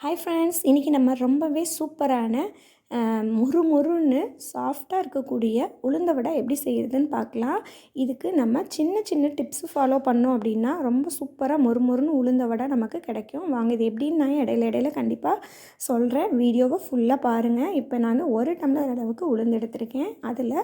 Hi friends இன்றைக்கி நம்ம ரொம்பவே சூப்பரான முறு முறுன்னு சாஃப்டாக இருக்கக்கூடிய உளுந்த வடை எப்படி செய்கிறதுன்னு பார்க்கலாம். இதுக்கு நம்ம சின்ன சின்ன டிப்ஸ் ஃபாலோ பண்ணோம் அப்படின்னா ரொம்ப சூப்பராக மொறு மொறுன்னு உளுந்த வடை நமக்கு கிடைக்கும். வாங்க இது எப்படின்னு நான் இடையில இடையில கண்டிப்பாக சொல்கிறேன் வீடியோவை ஃபுல்லாக பாருங்கள் இப்போ நான் ஒரு டம்ளர் அளவுக்கு உளுந்து எடுத்திருக்கேன். அதில்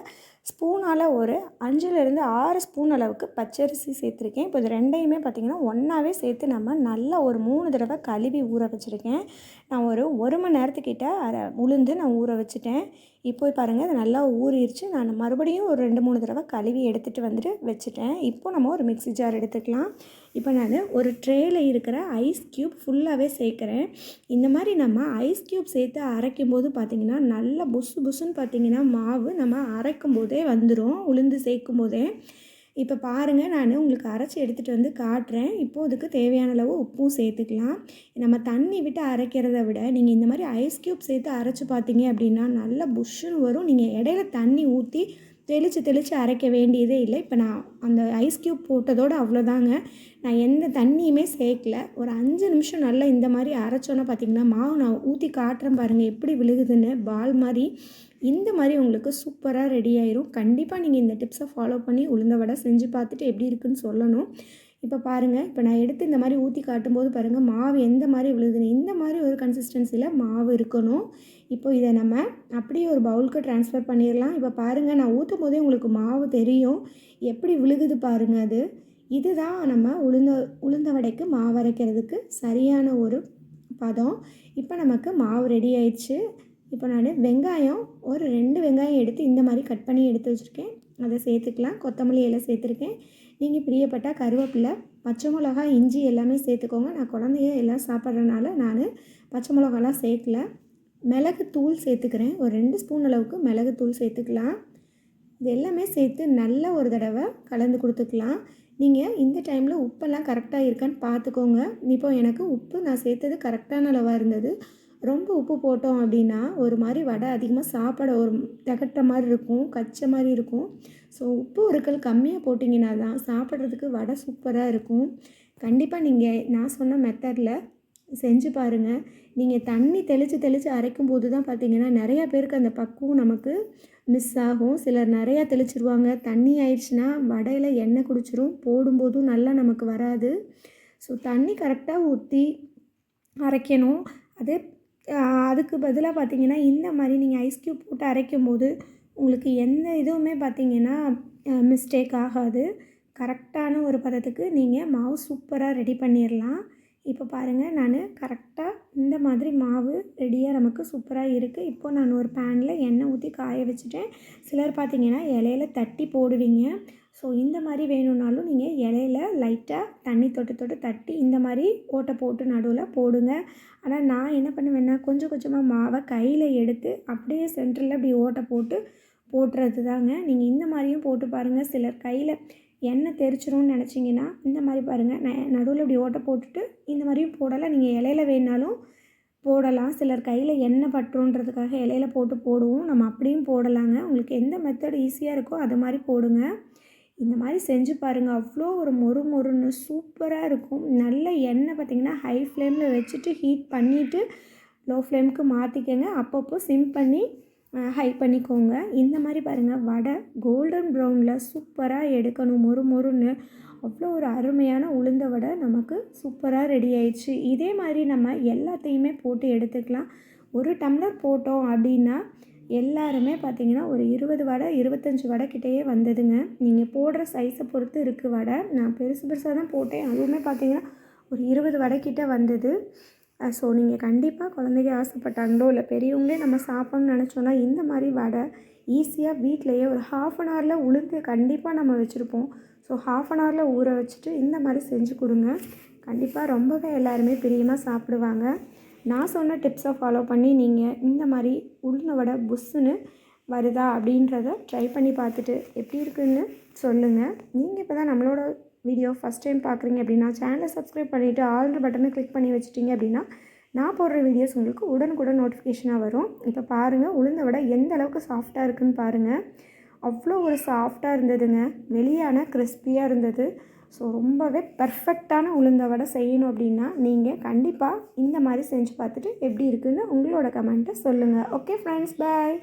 ஸ்பூனால் ஒரு அஞ்சுலேருந்து ஆறு ஸ்பூன் அளவுக்கு பச்சரிசி சேர்த்துருக்கேன். இப்போ இது ரெண்டையுமே பார்த்திங்கன்னா ஒன்றாவே சேர்த்து நம்ம நல்லா ஒரு மூணு தடவை கழுவி ஊற வச்சுருக்கேன். நான் ஒரு ஒரு மணி நேரத்துக்கிட்ட அரை உளுந்து நான் ஊற வச்சுட்டேன். இப்போ பாருங்கள் அது நல்லா ஊறிடுச்சு நான் மறுபடியும் ஒரு ரெண்டு மூணு தடவை கழுவி எடுத்துகிட்டு வந்துட்டு வச்சுட்டேன். இப்போ நம்ம ஒரு மிக்ஸி ஜார் எடுத்துக்கலாம். இப்போ நான் ஒரு ட்ரேயில் இருக்கிற ஐஸ் க்யூப் ஃபுல்லாகவே சேர்க்குறேன். இந்த மாதிரி நம்ம ஐஸ் க்யூப் சேர்த்து அரைக்கும் போது பார்த்திங்கன்னா நல்லா புசு புசுன்னு பார்த்திங்கன்னா மாவு நம்ம அரைக்கும் போதே வந்துடும் உளுந்து சேர்க்கும் போதே இப்போ பாருங்கள் நான் உங்களுக்கு அரைச்சி எடுத்துகிட்டு வந்து காட்டுறேன். இப்போது இதுக்கு தேவையான அளவு உப்பும் சேர்த்துக்கலாம். நம்ம தண்ணி விட்டு அரைக்கிறத விட நீங்கள் இந்த மாதிரி ஐஸ் க்யூப் சேர்த்து அரைச்சி பார்த்தீங்க அப்படின்னா நல்லா புஷ்ஷுன்னு வரும். நீங்கள் இடையில தண்ணி ஊற்றி தெளித்து தெளித்து அரைக்க வேண்டியதே இல்லை. இப்போ நான் அந்த ஐஸ் க்யூப் போட்டதோடு அவ்வளோதாங்க. நான் எந்த தண்ணியுமே சேர்க்கல. ஒரு அஞ்சு நிமிஷம் நல்லா இந்த மாதிரி அரைச்சோன்னா பார்த்தீங்கன்னா மாவு நான் ஊற்றி காட்டுறேன் பாருங்கள் எப்படி விழுகுதுன்னு. பால் மாதிரி இந்த மாதிரி உங்களுக்கு சூப்பராக ரெடி ஆயிரும். கண்டிப்பாக நீங்கள் இந்த டிப்ஸை ஃபாலோ பண்ணி உளுந்த வடை செஞ்சு பார்த்துட்டு எப்படி இருக்குன்னு சொல்லணும். இப்போ பாருங்கள் இப்போ நான் எடுத்து இந்த மாதிரி ஊற்றி காட்டும்போது பாருங்கள் மாவு எந்த மாதிரி விழுகுதுன்னு இந்த மாதிரி ஒரு கன்சிஸ்டன்சியில் மாவு இருக்கணும். இப்போ இதை நம்ம அப்படியே ஒரு பவுலுக்கு ட்ரான்ஸ்ஃபர் பண்ணிடலாம் இப்போ பாருங்கள் நான் ஊற்றும் போதே உங்களுக்கு மாவு தெரியும். எப்படி விழுகுது பாருங்கள் அது. இதுதான் நம்ம உளுந்த உளுந்த வடைக்கு மாவு அரைக்கிறதுக்கு சரியான ஒரு பதம். இப்போ நமக்கு மாவு ரெடி ஆயிடுச்சு. இப்போ நான் வெங்காயம் ஒரு ரெண்டு வெங்காயம் எடுத்து இந்த மாதிரி கட் பண்ணி எடுத்து வச்சுருக்கேன். அதை சேர்த்துக்கலாம். கொத்தமல்லி எல்லாம் சேர்த்துருக்கேன். நீங்கள் பிரியப்பட்ட கருவேப்பிலை பச்சை மிளகா இஞ்சி எல்லாமே சேர்த்துக்கோங்க. நான் குழந்தைய எல்லாம் சாப்பிட்றதுனால நான் பச்சை மிளகாலாம் சேர்க்கல. மிளகு தூள் சேர்த்துக்கிறேன். ஒரு ரெண்டு ஸ்பூன் அளவுக்கு மிளகு தூள் சேர்த்துக்கலாம். இது எல்லாமே சேர்த்து நல்ல ஒரு தடவை கலந்து கொடுத்துக்கலாம். நீங்கள் இந்த டைமில் உப்பெல்லாம் கரெக்டாக இருக்கான்னு பார்த்துக்கோங்க. இப்போ எனக்கு உப்பு நான் சேர்த்தது கரெக்டான அளவாக இருந்தது. ரொம்ப உப்பு போட்டோம் அப்படின்னா ஒரு மாதிரி வடை அதிகமாக சாப்பிட ஒரு திகட்ட மாதிரி இருக்கும் கச்ச மாதிரி இருக்கும். ஸோ உப்பு ஒருக்கள் கம்மியாக போட்டிங்கன்னா தான் சாப்பிட்றதுக்கு வடை சூப்பராக இருக்கும். கண்டிப்பாக நீங்கள் நான் சொன்ன மெத்தடில் செஞ்சு பாருங்கள் நீங்கள் தண்ணி தெளித்து தெளித்து அரைக்கும் போது தான் பார்த்தீங்கன்னா நிறையா பேருக்கு அந்த பக்குவம் நமக்கு மிஸ் ஆகும். சிலர் நிறையா தெளிச்சிருவாங்க. தண்ணி ஆயிடுச்சுன்னா வடையில் எண்ணெய் குடிச்சிரும் போடும்போதும் நல்லா நமக்கு வராது. ஸோ தண்ணி கரெக்டாக ஊற்றி அரைக்கணும். அதே அதுக்கு பதிலாக பார்த்தீங்கன்னா இந்த மாதிரி நீங்கள் ஐஸ் க்யூப் போட்டு அரைக்கும் போது உங்களுக்கு எந்த இதுவுமே பார்த்தீங்கன்னா மிஸ்டேக் ஆகாது. கரெக்டான ஒரு பதத்துக்கு நீங்கள் மாவு சூப்பராக ரெடி பண்ணிடலாம் இப்போ பாருங்கள் நான் கரெக்டாக இந்த மாதிரி மாவு ரெடியாக நமக்கு சூப்பராக இருக்குது இப்போது நான் ஒரு பேனில் எண்ணெய் ஊற்றி காய வச்சுட்டேன். சிலர் பார்த்தீங்கன்னா இலையில தட்டி போடுவீங்க. ஸோ இந்த மாதிரி வேணும்னாலும் நீங்கள் இலையில லைட்டாக தண்ணி தொட்டு தொட்டு தட்டி இந்த மாதிரி ஓட்டை போட்டு நடுவில் போடுங்க. ஆனால் நான் என்ன பண்ணுவேன்னா கொஞ்சம் கொஞ்சமாக மாவை கையில் எடுத்து அப்படியே சென்டரில் அப்படி ஓட்டை போட்டு போட்டுறது தாங்க நீங்கள் இந்த மாதிரியும் போட்டு பாருங்கள் சிலர் கையில் எண்ணெய் தெரிச்சிரும்னு நினச்சிங்கன்னா இந்த மாதிரி பாருங்கள் நான் நடுவில் இப்படி ஓட்டை போட்டுட்டு இந்த மாதிரியும் போடலாம். நீங்கள் இலையில வேணாலும் போடலாம். சிலர் கையில் எண்ணெய் பட்டுன்றதுக்காக இலையில போட்டு போடுவோம். நம்ம அப்படியும் போடலாங்க. உங்களுக்கு எந்த மெத்தட் ஈஸியாக இருக்கோ அது மாதிரி போடுங்க. இந்த மாதிரி செஞ்சு பாருங்கள் அவ்வளோ ஒரு மொறு மொறுன்னு சூப்பராக இருக்கும். நல்ல எண்ணெய் பார்த்திங்கன்னா ஹை ஃப்ளேமில் வச்சுட்டு ஹீட் பண்ணிவிட்டு லோ ஃப்ளேமுக்கு மாற்றிக்கங்க அப்பப்போ சிம் பண்ணி ஹை பண்ணிக்கோங்க. இந்த மாதிரி பாருங்கள் வடை கோல்டன் ப்ரௌனில் சூப்பராக எடுக்கணும். மொறு மொறுன்னு. அவ்வளோ ஒரு அருமையான உளுந்த வடை நமக்கு சூப்பராக ரெடி ஆயிடுச்சு. இதே மாதிரி நம்ம எல்லாத்தையுமே போட்டு எடுத்துக்கலாம். ஒரு டம்ளர் போட்டோம் அப்படின்னா எல்லாருமே பார்த்தீங்கன்னா ஒரு இருபது வடை இருபத்தஞ்சி வடை கிட்டேயே வந்ததுங்க. நீங்கள் போடுற சைஸை பொறுத்து இருக்குது வடை. நான் பெருசு பெருசாக தான் போட்டேன். அதுவுமே பார்த்தீங்கன்னா ஒரு இருபது வடை கிட்டே வந்தது. ஸோ நீங்கள் கண்டிப்பாக குழந்தைங்க ஆசைப்பட்டாங்களோ இல்லை பெரியவங்களே நம்ம சாப்பிட்ணும்னு நினச்சோன்னா இந்த மாதிரி வடை ஈஸியாக வீட்டிலையே ஒரு ஹாஃப் அன் ஹவரில் உளுந்து கண்டிப்பாக நம்ம வச்சுருப்போம். ஸோ ஹாஃப் அன் ஹவரில் ஊற வச்சுட்டு இந்த மாதிரி செஞ்சு கொடுங்க. கண்டிப்பாக ரொம்பவே எல்லாருமே பிரியமாக சாப்பிடுவாங்க. நான் சொன்ன டிப்ஸை ஃபாலோ பண்ணி நீங்கள் இந்த மாதிரி உளுந்த வடை புஷ்ஷுன்னு வருதா அப்படின்றத ட்ரை பண்ணி பார்த்துட்டு எப்படி இருக்குன்னு சொல்லுங்கள் நீங்கள் இப்போ தான் நம்மளோட வீடியோ ஃபஸ்ட் டைம் பார்க்குறீங்க அப்படின்னா சேனலை சப்ஸ்கிரைப் பண்ணிவிட்டு ஆல்ரெடி பட்டனை கிளிக் பண்ணி வச்சுட்டிங்க அப்படின்னா நான் போடுற வீடியோஸ் உங்களுக்கு உடனுக்குடன் நோட்டிஃபிகேஷனாக வரும். இப்போ பாருங்கள் உளுந்த வடை எந்த அளவுக்கு சாஃப்டாக இருக்குன்னு பாருங்கள் அவ்வளோ ஒரு சாஃப்டாக இருந்ததுங்க. வெளியான கிறிஸ்பியாக இருந்தது. ஸோ ரொம்பவே பர்ஃபெக்டான உளுந்த வடை செய்யணும் அப்படின்னா நீங்கள் கண்டிப்பாக இந்த மாதிரி செஞ்சு பார்த்துட்டு எப்படி இருக்குதுன்னு உங்களோட கமெண்ட்டை சொல்லுங்கள் ஓகே ஃப்ரெண்ட்ஸ் பாய்